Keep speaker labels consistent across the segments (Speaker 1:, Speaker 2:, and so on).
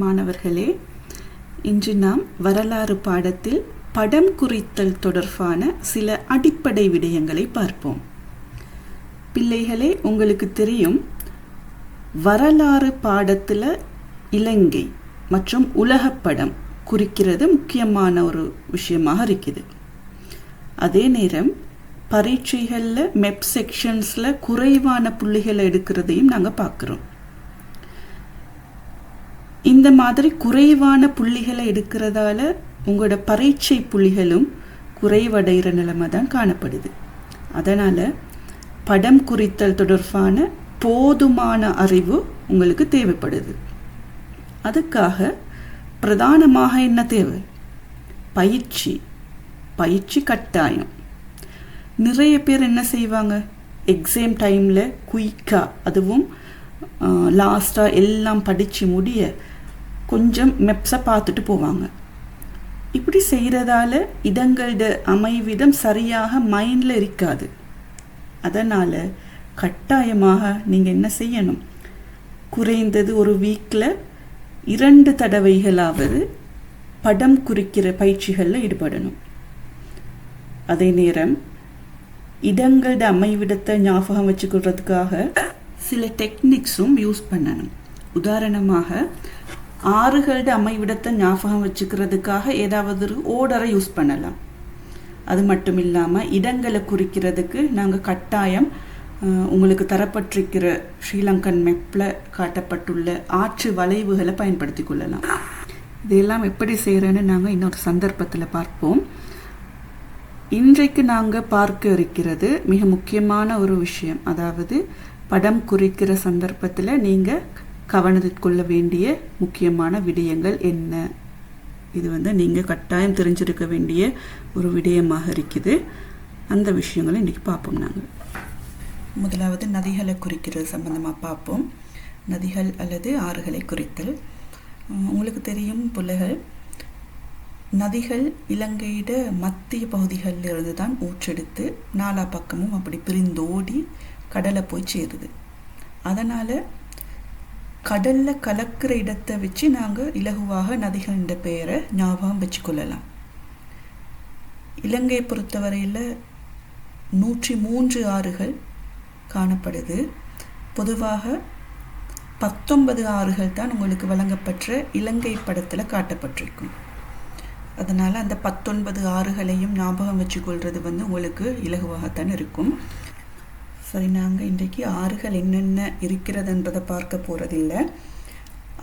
Speaker 1: மாணவர்களே இன்று நாம் வரலாறு பாடத்தில் படம் குறித்தல் தொடர்பான சில அடிப்படை விடயங்களை பார்ப்போம். பிள்ளைகளே உங்களுக்கு தெரியும் வரலாறு பாடத்தில் இலங்கை மற்றும் உலகப்படம் குறிக்கிறது முக்கியமான ஒரு விஷயமாக இருக்குது. அதே நேரம் பரீட்சைகளில் மெப் செக்ஷன்ஸில் குறைவான புள்ளிகளை எடுக்கிறதையும் நாங்கள் பார்க்குறோம். இந்த மாதிரி குறைவான புள்ளிகளை எடுக்கிறதால உங்களோட பரீட்சை புள்ளிகளும் குறைவடைகிற நிலைமை தான் காணப்படுது. அதனால் படம் குறித்தல் தொடர்பான போதுமான அறிவு உங்களுக்கு தேவைப்படுது. அதுக்காக பிரதானமாக என்ன தேவை? பயிற்சி. பயிற்சி கட்டாயம். நிறைய பேர் என்ன செய்வாங்க? எக்ஸாம் டைமில் குயிக்காக அதுவும் லாஸ்ட்டாக எல்லாம் படித்து முடிய கொஞ்சம் மெப்ஸை பார்த்துட்டு போவாங்க. இப்படி செய்கிறதால இடங்களோட அமைவிடம் சரியாக மைண்டில் இருக்காது. அதனால் கட்டாயமாக நீங்கள் என்ன செய்யணும்? குறைந்தது ஒரு வீக்கில் இரண்டு தடவைகளாவது படம் குறிக்கிற பயிற்சிகளில் ஈடுபடணும். அதே நேரம் இடங்களோட அமைவிடத்தை ஞாபகம் வச்சுக்கொள்றதுக்காக சில டெக்னிக்ஸும் யூஸ் பண்ணணும். உதாரணமாக ஆறுகளோட அமைவிடத்தை ஞாபகம் வச்சுக்கிறதுக்காக ஏதாவது ஒரு ஓடரை யூஸ் பண்ணலாம். அது மட்டும் இல்லாமல் இடங்களை குறிக்கிறதுக்கு நாங்கள் கட்டாயம் உங்களுக்கு தரப்பட்டிருக்கிற ஸ்ரீலங்கன் மெப்பில் காட்டப்பட்டுள்ள ஆற்று வளைவுகளை பயன்படுத்தி கொள்ளலாம். இதெல்லாம் எப்படி செய்கிறேன்னு நாங்கள் இன்னொரு சந்தர்ப்பத்தில் பார்ப்போம். இன்றைக்கு நாங்கள் பார்க்க இருக்கிறது மிக முக்கியமான ஒரு விஷயம். அதாவது படம் குறிக்கிற சந்தர்ப்பத்தில் நீங்கள் கவனத்தில் கொள்ள வேண்டிய முக்கியமான விடயங்கள் என்ன? இது வந்து நீங்கள் கட்டாயம் தெரிஞ்சிருக்க வேண்டிய ஒரு விடயமாக இருக்குது. அந்த விஷயங்களை இன்றைக்கி பார்ப்போம் நாங்கள். முதலாவது நதிகளை குறிக்கிறது சம்பந்தமாக பார்ப்போம். நதிகள் அல்லது ஆறுகளை குறித்தல். உங்களுக்கு தெரியும் பிள்ளைகள் நதிகள் இலங்கையிட மத்திய பகுதிகளில் இருந்து தான் ஊற்றெடுத்து நாலா பக்கமும் அப்படி பிரிந்தோடி கடலை போய் சேருது. அதனால் கடலில் கலக்கிற இடத்தை வச்சு நாங்கள் இலகுவாக நதிகள் என்ற பெயரை ஞாபகம் வச்சுக்கொள்ளலாம். இலங்கையை பொறுத்தவரையில் நூற்றி மூன்று ஆறுகள் காணப்படுது. பொதுவாக பத்தொன்பது ஆறுகள் தான் உங்களுக்கு வழங்கப்பட்ட இலங்கை படத்தில் காட்டப்பட்டிருக்கும். அதனால் அந்த பத்தொன்பது ஆறுகளையும் ஞாபகம் வச்சுக்கொள்வது வந்து உங்களுக்கு இலகுவாகத்தான் இருக்கும். சரி நாங்கள் இன்றைக்கு ஆறுகள் என்னென்ன இருக்கிறதுன்றதை பார்க்க போகிறதில்ல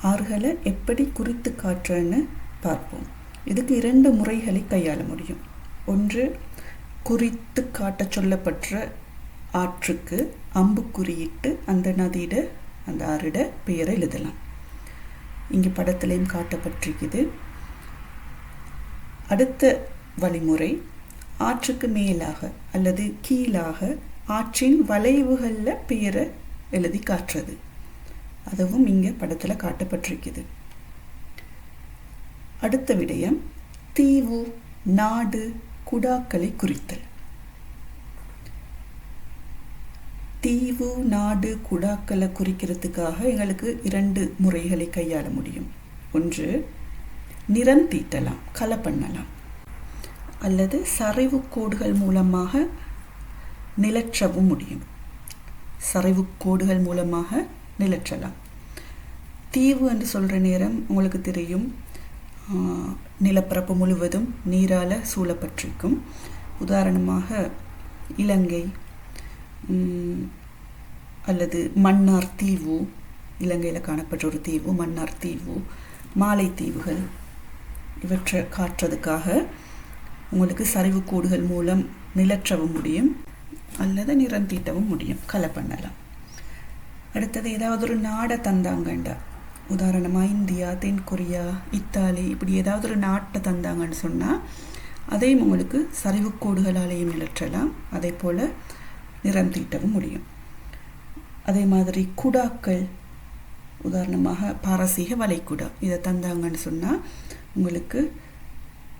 Speaker 1: ஆறுகளை எப்படி குறித்து காட்டுறேன்னு பார்ப்போம். இதுக்கு இரண்டு முறைகளை கையாள முடியும். ஒன்று குறித்து காட்ட சொல்லப்பட்ட ஆற்றுக்கு அம்பு குறியிட்டு அந்த நதியிட அந்த ஆறிட பெயரை எழுதலாம். இங்கே படத்திலையும் காட்டப்பட்டிருக்குது அடுத்த வழிமுறை ஆற்றுக்கு மேலாக அல்லது கீழாக ஆற்றின் வளைவுகளில் பெயரை எழுதி காட்டுறது. அதுவும் இங்கே படத்தில் காட்டப்பட்டிருக்குது. அடுத்த விடயம் தீவு நாடு குடாக்களை குறித்தல். தீவு நாடு குடாக்களை குறிக்கிறதுக்காக எங்களுக்கு இரண்டு முறைகளை கையாள முடியும். ஒன்று நிறம் தீட்டலாம் கலை பண்ணலாம். அல்லது சரிவு கோடுகள் மூலமாக நிலற்றவும் முடியும். சரைவு கோடுகள் மூலமாக நிலற்றலாம். தீவு என்று சொல்கிற நேரம் உங்களுக்கு தெரியும். நிலப்பரப்பு முழுவதும் நீரால் சூழப்பட்டிருக்கும். உதாரணமாக இலங்கை அல்லது மன்னார் தீவு இலங்கையில் காணப்பட்ட ஒரு தீவு மன்னார் தீவு மாலைத்தீவுகள் இவற்றை காட்டுறதுக்காக உங்களுக்கு சரிவு கோடுகள் மூலம் நிலற்றவும் முடியும். அல்லது நிறம் தீட்டவும் முடியும். கலை பண்ணலாம். அடுத்தது ஏதாவது ஒரு நாடை தந்தாங்கண்டா. உதாரணமாக இந்தியா தென்கொரியா இத்தாலி இப்படி ஏதாவது ஒரு நாட்டை தந்தாங்கன்னு சொன்னால் அதையும் உங்களுக்கு சரிவு கோடுகளாலேயும் நிலற்றலாம். அதே போல் நிறம் தீட்டவும் முடியும். அதே மாதிரி குடாக்கள் உதாரணமாக பாரசீக வளைகுடா இதை தந்தாங்கன்னு சொன்னால் உங்களுக்கு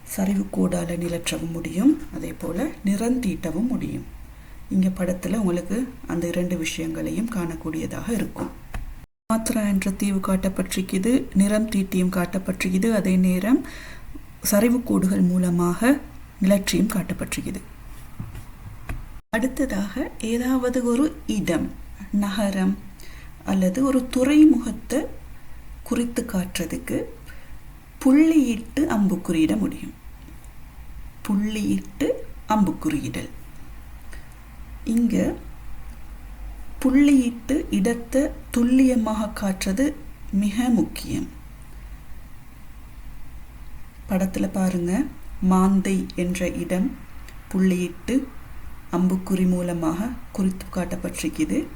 Speaker 1: சரிவு கோடால் நிலற்றவும் முடியும். அதே போல் நிறந்தீட்டவும் முடியும். இங்கே படத்தில் உங்களுக்கு அந்த இரண்டு விஷயங்களையும் காணக்கூடியதாக இருக்கும். மாத்ரா என்ற தீவு காட்டப்பட்டிருக்குது நிறம் தீட்டியும் காட்டப்பட்டிருக்குது அதே நேரம் சரிவுக்கோடுகள் மூலமாக நிலற்றியும் காட்டப்பட்டிருக்குது. அடுத்ததாக ஏதாவது ஒரு இடம் நகரம் அல்லது ஒரு துறைமுகத்தை குறித்து காட்டுறதுக்கு புள்ளியிட்டு அம்புக்குறியிட முடியும். புள்ளியிட்டு அம்புக்குறியிடல். இங்கே புள்ளியிட்டு இடத்தை துல்லியமாக காட்டுறது மிக முக்கியம். படத்தில் பாருங்க மாந்தை என்ற இடம் புள்ளியிட்டு அம்புக்குறி மூலமாக குறித்து காட்டப்பட்டிருக்குது.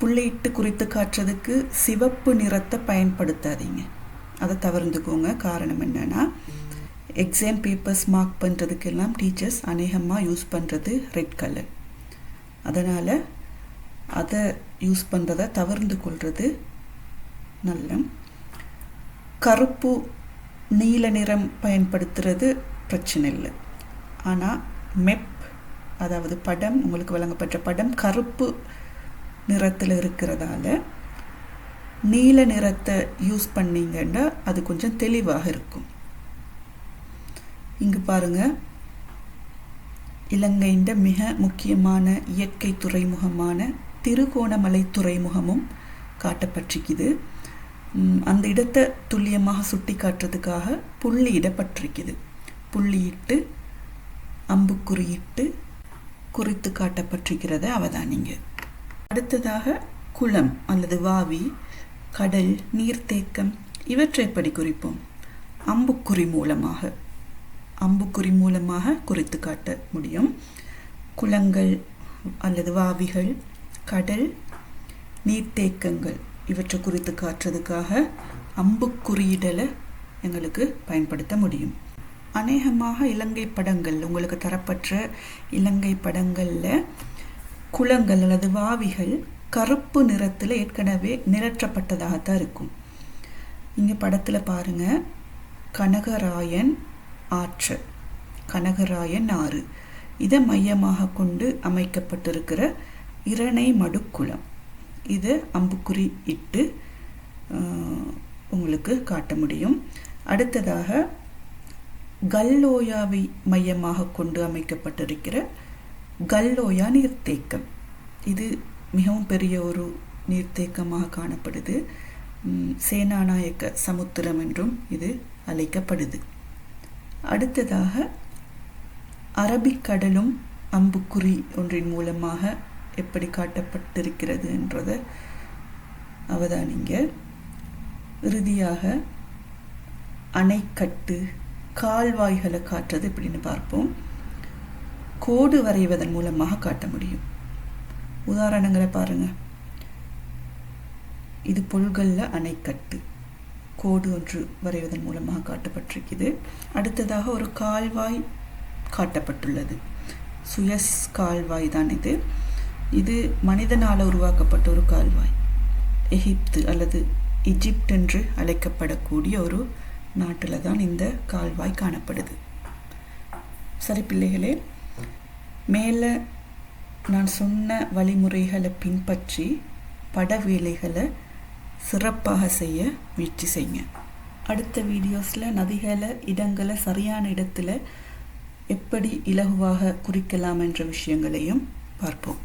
Speaker 1: புள்ளியிட்டு குறித்து காட்டுறதுக்கு சிவப்பு நிறத்தை பயன்படுத்தாதீங்க. அதை தவிர்த்துக்கோங்க காரணம் என்னென்னா எக்ஸாம் பேப்பர்ஸ் மார்க் பண்ணுறதுக்கெல்லாம் டீச்சர்ஸ் அநேகமாக யூஸ் பண்ணுறது ரெட் கலர் அதனால் அதை யூஸ் பண்ணுறதை தவிர்த்து கொள்வது நல்ல கருப்பு நீல நிறம் பயன்படுத்துறது பிரச்சனை இல்லை. ஆனால் மெப் அதாவது படம் உங்களுக்கு வழங்கப்பட்ட படம் கருப்பு நிறத்தில் இருக்கிறதால நீல நிறத்தை யூஸ் பண்ணீங்கன்னா அது கொஞ்சம் தெளிவாக இருக்கும். இங்கு பாருங்க. இலங்கையின் மிக முக்கியமான இயற்கை துறைமுகமான திருகோணமலை துறைமுகமும் காட்டப்பட்டிருக்குது. அந்த இடத்தை துல்லியமாக சுட்டி காட்டுறதுக்காக புள்ளியிடப்பட்டிருக்குது புள்ளியிட்டு அம்புக்குறியிட்டு குறித்து காட்டப்பட்டிருக்கிறத அவதானிங்க அடுத்ததாக குளம் அல்லது வாவி கடல் நீர்த்தேக்கம் இவற்றை எப்படி குறிப்போம். அம்புக்குறி மூலமாக. அம்புக்குறி மூலமாக குறித்து காட்ட முடியும். குளங்கள் அல்லது வாவிகள் கடல் நீர்த்தேக்கங்கள் இவற்றை குறித்து காட்டுறதுக்காக அம்புக்குறியிடலை எங்களுக்கு பயன்படுத்த முடியும். அநேகமாக இலங்கை படங்கள் உங்களுக்கு தரப்பற்ற இலங்கை படங்களில் குளங்கள் அல்லது வாவிகள் கருப்பு நிறத்தில் ஏற்கனவே நிரற்றப்பட்டதாகத்தான் இருக்கும். இங்கே படத்தில் பாருங்கள் கனகராயன் ஆற்று. கனகராயன் ஆறு. இதை மையமாக கொண்டு அமைக்கப்பட்டிருக்கிற இரணை மடுக்குளம். இதை அம்புக்குறி இட்டு உங்களுக்கு காட்ட முடியும். அடுத்ததாக கல்லோயாவை மையமாக கொண்டு அமைக்கப்பட்டிருக்கிற கல்லோயா நீர்த்தேக்கம். இது மிகவும் பெரிய ஒரு நீர்த்தேக்கமாக காணப்படுது. சேனாநாயக்க சமுத்திரம் என்றும் இது அழைக்கப்படுது. அடுத்ததாக அரபிக்கடலும் அம்புக்குறி ஒன்றின் மூலமாக எப்படி காட்டப்பட்டிருக்கிறது என்றதை அவதானிங்க. இறுதியாக அணைக்கட்டு கால்வாய்களை காட்டுறது எப்படின்னு பார்ப்போம். கோடு வரைவதன் மூலமாக காட்ட முடியும். உதாரணங்களை பாருங்க. இது பொருள்களில் அணைக்கட்டு. கோடு ஒன்று வரைவதன் மூலமாக காட்டப்பட்டிருக்குது அடுத்ததாக ஒரு கால்வாய் காட்டப்பட்டுள்ளது. சுயஸ் கால்வாய் தான் இது. இது மனிதனால் உருவாக்கப்பட்ட ஒரு கால்வாய். எகிப்து அல்லது இஜிப்ட் என்று அழைக்கப்படக்கூடிய ஒரு நாட்டில் தான் இந்த கால்வாய் காணப்படுது. சரி பிள்ளைகளே மேலே நான் சொன்ன வழிமுறைகளை பின்பற்றி பட வேலைகளை சிறப்பாக செய்ய முயற்சி செய்யுங்க. அடுத்த வீடியோஸில் நதிகளை இடங்களை சரியான இடத்துல எப்படி இலகுவாக குறிக்கலாம் என்ற விஷயங்களையும் பார்ப்போம்.